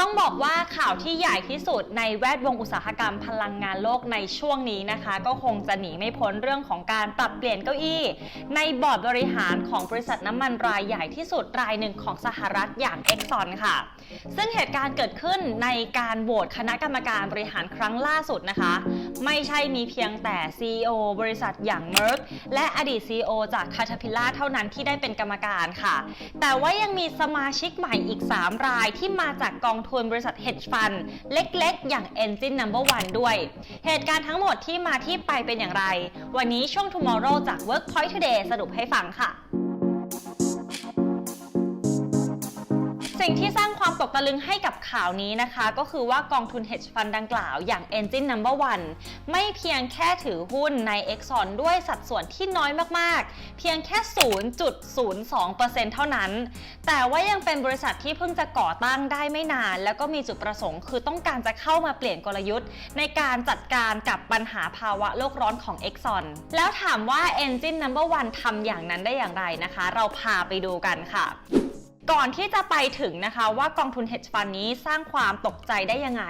ต้องบอกว่าข่าวที่ใหญ่ที่สุดในแวดวงอุตสาหกรรมพลังงานโลกในช่วงนี้นะคะ ก็คงจะหนีไม่พ้นเรื่องของการปรับเปลี่ยนเก้าอี้ ในบอร์ดบริหารของบริษัทน้ำมันรายใหญ่ที่สุดรายหนึ่งของสหรัฐอย่าง Exxon ค่ะ ซึ่งเหตุการณ์เกิดขึ้นในการโหวตคณะกรรมการบริหารครั้งล่าสุดนะคะ ไม่ใช่มีเพียงแต่ CEO บริษัทอย่าง Merck และอดีต CEO จาก Caterpillar เท่านั้นที่ได้เป็นกรรมการค่ะ แต่ว่ายังมีสมาชิกใหม่อีก 3 รายที่มาจากกองทุนบริษัท hedge fund เล็กๆ อย่าง Engine Number One ด้วย เหตุการณ์ทั้งหมดที่มาที่ไปเป็นอย่างไร วันนี้ช่วง Tomorrow จาก Workpoint Today สรุปให้ฟังค่ะ สิ่งที่สร้างความตกตะลึงให้กับข่าวนี้นะคะ ก็คือว่ากองทุน hedge fund ดังกล่าวอย่าง Engine Number One ไม่เพียงแค่ถือหุ้นใน Exxon ด้วยสัดส่วนที่น้อยมากๆ เพียงแค่ 0.02%เท่านั้น แต่ว่ายังเป็นบริษัทที่เพิ่งจะก่อตั้งได้ไม่นาน แล้วก็มีจุดประสงค์คือต้องการจะเข้ามาเปลี่ยนกลยุทธ์ ในการจัดการกับปัญหาภาวะโลกร้อนของ Exxon แล้วถามว่า Engine Number One ทำอย่างนั้นได้อย่างไรนะคะ เราพาไปดูกันค่ะ ก่อนที่จะไปถึงนะคะว่ากองทุน hedge fund นี้สร้างความตกใจได้ยังไง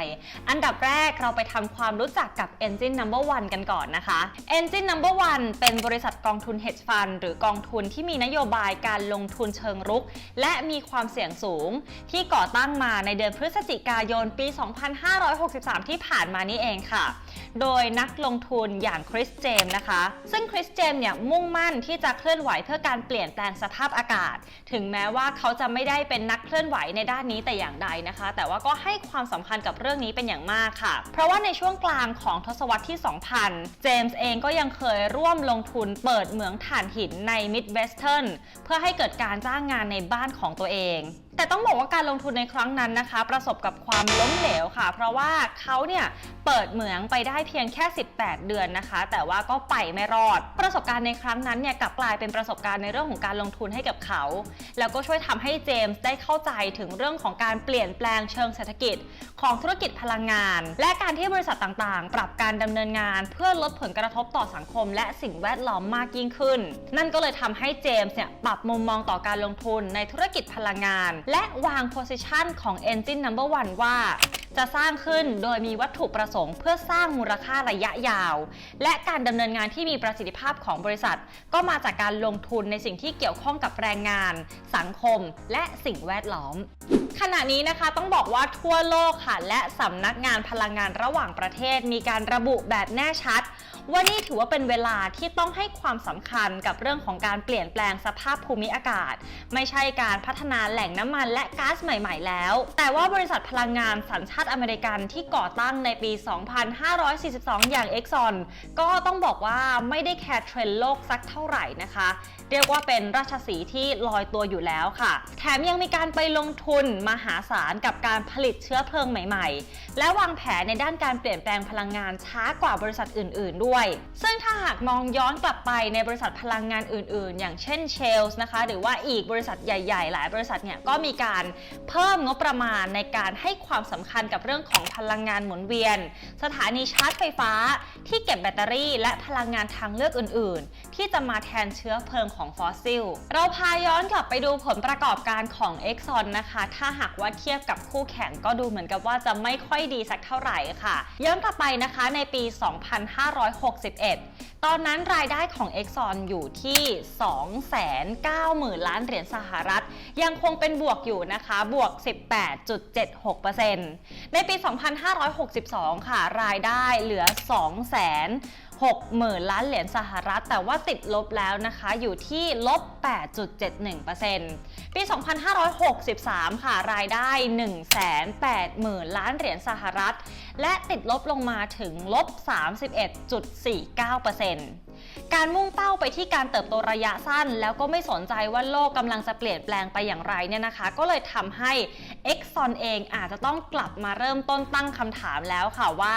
อันดับแรกเราไปทำความรู้จักกับ Engine Number One กันก่อนนะคะ Engine Number One เป็นบริษัทกองทุน hedge fund หรือกองทุนที่มีนโยบายการลงทุนเชิงรุก และมีความเสี่ยงสูง ที่ก่อตั้งมาในเดือนพฤศจิกายนปี 2563 ที่ผ่านมานี้เองค่ะ โดยนักลงทุนอย่างคริสเจมนะคะ ซึ่งคริสเจมเนี่ยมุ่งมั่นที่จะเคลื่อนไหวเพื่อการเปลี่ยนแปลงสภาพอากาศ ถึงแม้ว่าเขาจะไม่ได้เป็นนักเคลื่อนไหวในด้านนี้แต่อย่างใดนะคะ แต่ว่าก็ให้ความสำคัญกับเรื่องนี้เป็นอย่างมากค่ะ เพราะว่าในช่วงกลางของทศวรรษที่ 2000 เจมส์เองก็ยังเคยร่วมลงทุนเปิดเหมืองถ่านหินในมิดเวสเทิร์นเพื่อให้เกิดการจ้างงานในบ้านของตัวเอง แต่ต้องบอกว่าการลงทุนในครั้งนั้นนะคะ ประสบกับความล้มเหลวค่ะ เพราะว่าเขาเนี่ยเปิดเหมืองไปได้เพียงแค่ 18 เดือนนะคะ แต่ว่าก็ไปไม่รอด ประสบการณ์ในครั้งนั้นเนี่ยกลับกลายเป็นประสบการณ์ในเรื่องของการลงทุนให้กับเขา แล้วก็ช่วยทำให้เจมส์ได้เข้าใจถึงเรื่องของการเปลี่ยนแปลงเชิงเศรษฐกิจ ของธุรกิจพลังงาน และการที่บริษัทต่างๆ ปรับการดำเนินงาน เพื่อลดผลกระทบต่อสังคม และสิ่งแวดล้อมมากยิ่งขึ้น นั่นก็เลยทำให้เจมส์เนี่ยปรับมุมมองต่อการลงทุนในธุรกิจพลังงานและวาง position ของ Engine Number One ว่า จะสร้างขึ้นโดยมีวัตถุประสงค์ เพื่อสร้างมูลค่าระยะยาว และการดำเนินงานที่มีประสิทธิภาพของบริษัท ก็มาจากการลงทุนในสิ่งที่เกี่ยวข้องกับแรงงาน สังคม และสิ่งแวดล้อมขณะนี้นะคะต้องบอกว่าทั่วโลกค่ะ และสำนักงานพลังงานระหว่างประเทศ มีการระบุแบบแน่ชัด ว่านี่ถือว่าเป็นเวลาที่ต้องให้ความสำคัญกับเรื่องของการเปลี่ยนแปลงสภาพภูมิอากาศ ไม่ใช่การพัฒนาแหล่งน้ำมันและก๊าซใหม่ ๆ แล้ว แต่ว่าบริษัทพลังงานสัญชาติอเมริกันที่ก่อตั้งในปี 2542 อย่าง Exxon ก็ต้องบอกว่าไม่ได้แคร์เทรนด์โลกสักเท่าไหร่นะคะ เรียกว่าเป็นราชสีห์ที่ลอยตัวอยู่แล้วค่ะ แถมยังมีการไปลงทุนมหาศาลกับการผลิตเชื้อเพลิงใหม่ ๆ และวางแผนในด้านการเปลี่ยนแปลงพลังงานช้ากว่าบริษัทอื่น ๆ ด้วยซึ่งถ้าหากมองย้อนกลับไปในบริษัทพลังงานอื่นๆ อย่างเช่นเชลส์นะคะ หรือว่าอีกบริษัทใหญ่ๆ หลายบริษัทเนี่ยก็มีการเพิ่มงบประมาณในการให้ความสำคัญกับเรื่องของพลังงานหมุนเวียน สถานีชาร์จไฟฟ้า ที่เก็บแบตเตอรี่ และพลังงานทางเลือกอื่น ๆ ที่จะมาแทนเชื้อเพลิงของฟอสซิล เราพาย้อนกลับไปดูผลประกอบการของ Exxon นะคะ ถ้าหากว่าเทียบกับคู่แข่งก็ดูเหมือนกับว่าจะไม่ค่อยดีสักเท่าไหร่ค่ะ ย้อนกลับไปนะคะในปี61 ตอนนั้นรายได้ของ Exxon อยู่ที่ 290,000 ล้านเหรียญสหรัฐ ยังคงเป็นบวกอยู่นะคะ บวก 18.76%ในปี 2562 ค่ะ รายได้เหลือ 2 0 0 0 60,000 ล้านเหรียญสหรัฐ แต่ว่าติดลบแล้วนะคะอยู่ที่ลบ 8.71%ปี 2563 ค่ะรายได้ 180,000 ล้านเหรียญสหรัฐ และติดลบลงมาถึงลบ 31.49% การมุ่งเป้าไปที่การเติบโตระยะสั้น แล้วก็ไม่สนใจว่าโลกกำลังจะเปลี่ยนแปลงไปอย่างไรเนี่ยนะคะ ก็เลยทำให้ Exxon เองอาจจะต้องกลับมาเริ่มต้นตั้งคำถามแล้วค่ะว่า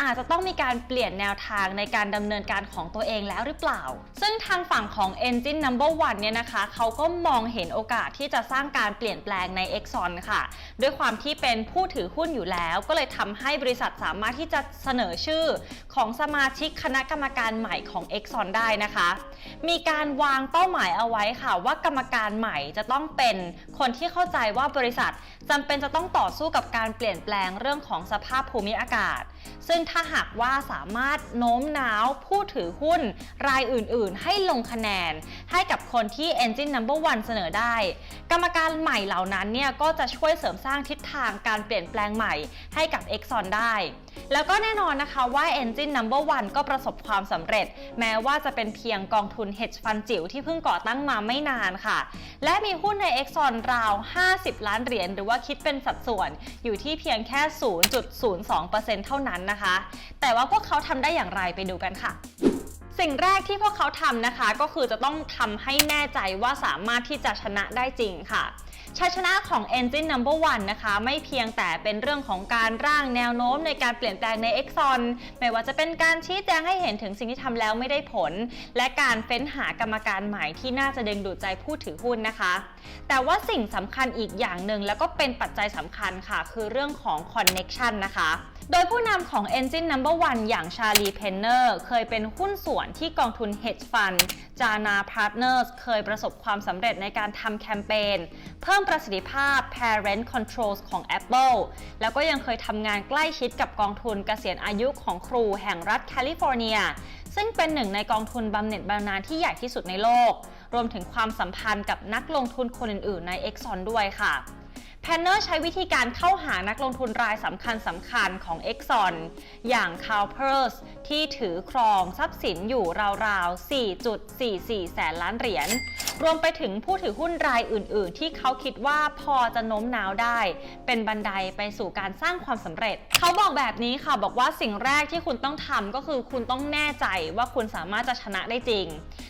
อาจจะต้องมีการเปลี่ยนแนวทางในการดำเนินการของตัวเองแล้วหรือเปล่า ซึ่งทางฝั่งของ Engine Number One เนี่ยนะคะเขาก็มองเห็นโอกาสที่จะสร้างการเปลี่ยนแปลงใน Exxon ค่ะ ด้วยความที่เป็นผู้ถือหุ้นอยู่แล้ว ก็เลยทำให้บริษัทสามารถที่จะเสนอชื่อของสมาชิกคณะกรรมการใหม่ของ Exxon ได้นะคะ มีการวางเป้าหมายเอาไว้ค่ะ ว่ากรรมการใหม่จะต้องเป็นคนที่เข้าใจว่าบริษัทจำเป็นจะต้องต่อสู้กับการเปลี่ยนแปลงเรื่องของสภาพภูมิอากาศ ซึ่งถ้าหากว่าสามารถโน้มน้าวผู้ถือหุ้นรายอื่น ๆ ให้ลงคะแนน ให้กับคนที่ Engine Number One เสนอได้ กรรมการใหม่เหล่านั้นเนี่ยก็จะช่วยเสริมสร้างทิศทางการเปลี่ยนแปลงใหม่ให้กับ Exxon ได้ แล้วก็แน่นอนนะคะว่า Engine Number One ก็ประสบความสำเร็จแม้ว่าจะเป็นเพียงกองทุน hedge fund จิ๋วที่เพิ่งก่อตั้งมาไม่นานค่ะ และมีหุ้นใน Exxon ราว 50 ล้านเหรียญหรือว่าคิดเป็นสัดส่วนอยู่ที่เพียงแค่ 0.02%เท่านั้นนะคะ แต่ว่าพวกเขาทำได้อย่างไรไปดูกันค่ะสิ่งแรกที่พวกเขาทำนะคะก็คือจะต้องทำให้แน่ใจว่าสามารถที่จะชนะได้จริงค่ะ ชัยชนะของ Engine Number One นะคะ ไม่เพียงแต่เป็นเรื่องของการร่างแนวโน้มในการเปลี่ยนแปลงใน Exxon ไม่ว่าจะเป็นการชี้แจงให้เห็นถึงสิ่งที่ทำแล้วไม่ได้ผล และการเฟ้นหากรรมการใหม่ที่น่าจะดึงดูดใจผู้ถือหุ้นนะคะ แต่ว่าสิ่งสำคัญอีกอย่างหนึ่งแล้วก็เป็นปัจจัยสำคัญค่ะ คือเรื่องของ Connection นะคะโดยผู้นำของ Engine Number One อย่างชาลีเพนเนอร์เคยเป็นหุ้นส่วนที่กองทุน Hedge Fund Jana Partners เคยประสบความสำเร็จในการทำแคมเปญเพิ่มประสิทธิภาพ Parent Controls ของ Apple แล้วก็ยังเคยทำงานใกล้ชิดกับกองทุนเกษียณอายุของครูแห่งรัฐแคลิฟอร์เนีย ซึ่งเป็นหนึ่งในกองทุนบำเหน็จบำนาญที่ใหญ่ที่สุดในโลก รวมถึงความสัมพันธ์กับนักลงทุนคนอื่นๆใน Exxon ด้วยค่ะ แพนเนอร์ใช้วิธีการเข้าหานักลงทุนรายสำคัญสำคัญของ Exxon อย่าง c a l p e r s ที่ถือครองทรัพย์สินอยู่ราวๆ 4.44 แสนล้านเหรียญ รวมไปถึงผู้ถือหุ้นรายอื่น ๆ ที่เขาคิดว่าพอจะโน้มน้าวได้ เป็นบันไดไปสู่การสร้างความสำเร็จ เขาบอกแบบนี้ค่ะบอกว่าสิ่งแรกที่คุณต้องทำก็คือคุณต้องแน่ใจว่าคุณสามารถจะชนะได้จริง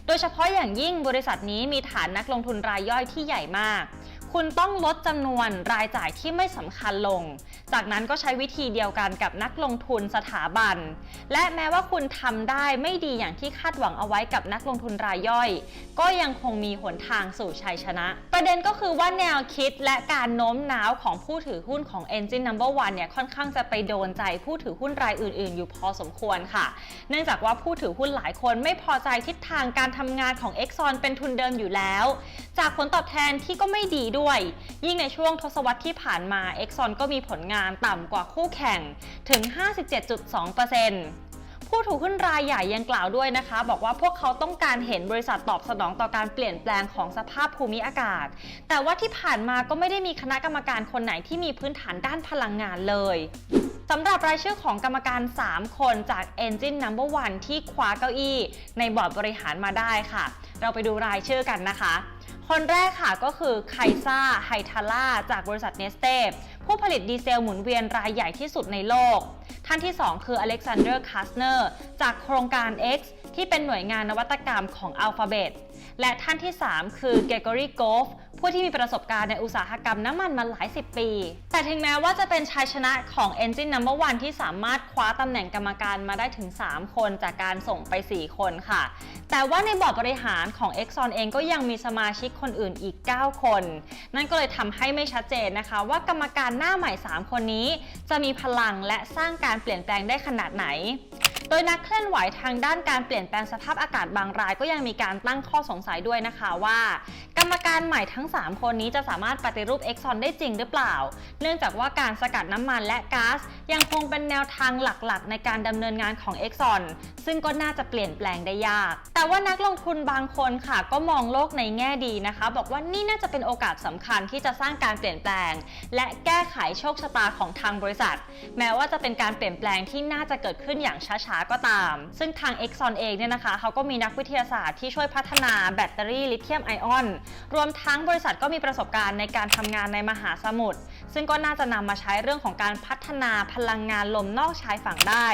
โดยเฉพาะอย่างยิ่งบริษัทนี้มีฐานนักลงทุนรายย่อยที่ใหญ่มาก คุณต้องลดจำนวนรายจ่ายที่ไม่สำคัญลง จากนั้นก็ใช้วิธีเดียวกันกับนักลงทุนสถาบัน และแม้ว่าคุณทำได้ไม่ดีอย่างที่คาดหวังเอาไว้กับนักลงทุนรายย่อย ก็ยังคงมีหนทางสู่ชัยชนะ ประเด็นก็คือว่าแนวคิดและการโน้มน้าวของผู้ถือหุ้นของ Engine Number One เนี่ยค่อนข้างจะไปโดนใจผู้ถือหุ้นรายอื่น ๆ อยู่พอสมควรค่ะ เนื่องจากว่าผู้ถือหุ้นหลายคนไม่พอใจทิศทางการทำงานของ Exxon เป็นทุนเดิมอยู่แล้ว จากผลตอบแทนที่ก็ไม่ดีด้วยยิ่งในช่วงทศวรรษที่ผ่านมา Exxon ก็มีผลงานต่ำกว่าคู่แข่งถึง 57.2%ผู้ถือหุ้นรายใหญ่ยังกล่าวด้วยนะคะ บอกว่าพวกเขาต้องการเห็นบริษัทตอบสนองต่อการเปลี่ยนแปลงของสภาพภูมิอากาศ แต่ว่าที่ผ่านมาก็ไม่ได้มีคณะกรรมการคนไหนที่มีพื้นฐานด้านพลังงานเลยสำหรับรายชื่อของกรรมการ 3 คนจาก Engine Number One ที่คว้าเก้าอี้ ในบอร์ดบริหารมาได้ค่ะ เราไปดูรายชื่อกันนะคะ คนแรกค่ะก็คือไคซ่าไฮทาร่าจากบริษัทเนสเต้ผู้ผลิตดีเซลหมุนเวียนรายใหญ่ที่สุดในโลก ท่านที่ 2 คืออเล็กซานเดอร์คาสเนอร์จากโครงการ X ที่เป็นหน่วยงานนวัตกรรมของ Alphabet และท่านที่ 3 คือเกกอรี่โกฟผู้ที่มีประสบการณ์ในอุตสาหกรรมน้ำมันมาหลายสิบปี แต่ถึงแม้ว่าจะเป็นชัยชนะของ Engine Number One ที่สามารถคว้าตำแหน่งกรรมการมาได้ถึง 3 คนจากการส่งไป 4 คนค่ะ แต่ว่าในบอร์ดบริหารของ Exxon เองก็ยังมีสมาชิกคนอื่นอีก 9 คน นั่นก็เลยทำให้ไม่ชัดเจนนะคะ ว่ากรรมการหน้าใหม่ 3 คนนี้ จะมีพลังและสร้างการเปลี่ยนแปลงได้ขนาดไหน โดยนักเคลื่อนไหวทางด้านการเปลี่ยนแปลงสภาพอากาศบางราย ก็ยังมีการตั้งข้อสงสัยด้วยนะคะว่า กรรมการใหม่ทั้ง 3 คนนี้จะสามารถปฏิรูป Exxon ได้จริงหรือเปล่า เนื่องจากว่าการสกัดน้ำมันและก๊าซยังคงเป็นแนวทางหลักๆ ในการดำเนินงานของ Exxon ซึ่งก็น่าจะเปลี่ยนแปลงได้ยาก แต่ว่านักลงทุนบางคนค่ะ ก็มองโลกในแง่ดีนะคะ บอกว่านี่น่าจะเป็นโอกาสสำคัญที่จะสร้างการเปลี่ยนแปลง และแก้ไขโชคชะตาของทางบริษัท แม้ว่าจะเป็นการเปลี่ยนแปลงที่น่าจะเกิดขึ้นอย่างช้าๆก็ตาม ซึ่งทาง Exxon เองเนี่ยนะคะเขาก็มีนักวิทยาศาสตร์ที่ช่วยพัฒนาแบตเตอรี่ลิเธียมไอออน รวมทั้งบริษัทก็มีประสบการณ์ในการทำงานในมหาสมุทร ซึ่งก็น่าจะนำมาใช้เรื่องของการพัฒนาพลังงานลมนอกชายฝั่งได้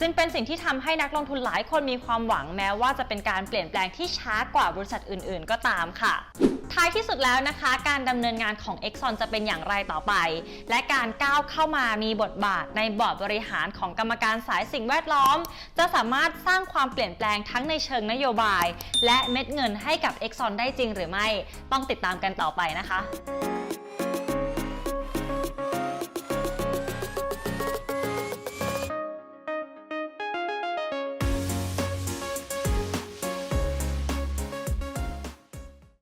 จึงเป็นสิ่งที่ทำให้นักลงทุนหลายคนมีความหวังแม้ว่าจะเป็นการเปลี่ยนแปลงที่ช้ากว่าบริษัทอื่น ๆ ก็ตามค่ะ ท้ายที่สุดแล้วนะคะ การดำเนินงานของ Exxon จะเป็นอย่างไรต่อไป และการก้าวเข้ามามีบทบาทในบอร์ดบริหารของกรรมการสายสิ่งแวดล้อม จะสามารถสร้างความเปลี่ยนแปลงทั้งในเชิงนโยบาย และเม็ดเงินให้กับ Exxon ได้จริงหรือไม่ ต้องติดตามกันต่อไปนะคะ